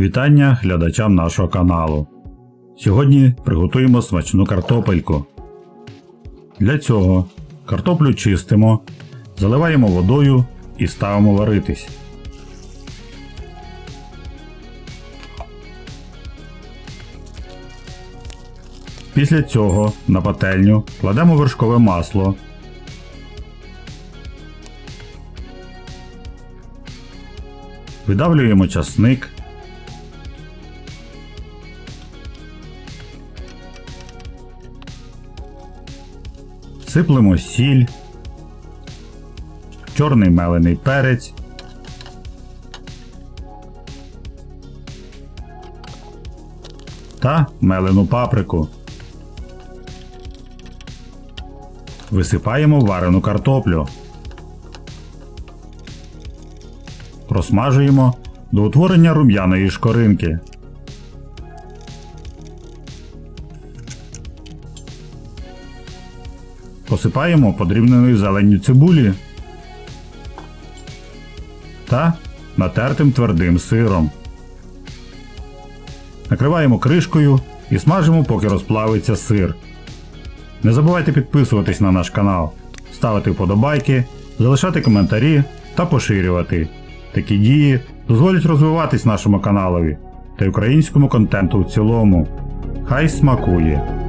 Вітання глядачам нашого каналу. Сьогодні приготуємо смачну картопельку. Для цього картоплю чистимо, заливаємо водою і ставимо варитись. Після цього на пательню кладемо вершкове масло. Видавлюємо часник. Сиплемо сіль, чорний мелений перець, та мелену паприку. Висипаємо варену картоплю. Просмажуємо до утворення рум'яної шкоринки. Посипаємо подрібненою зеленню цибулі та натертим твердим сиром. Накриваємо кришкою і смажимо, поки розплавиться сир. Не забувайте підписуватись на наш канал, ставити вподобайки, залишати коментарі та поширювати. Такі дії дозволять розвиватись нашому каналові та й українському контенту в цілому. Хай смакує!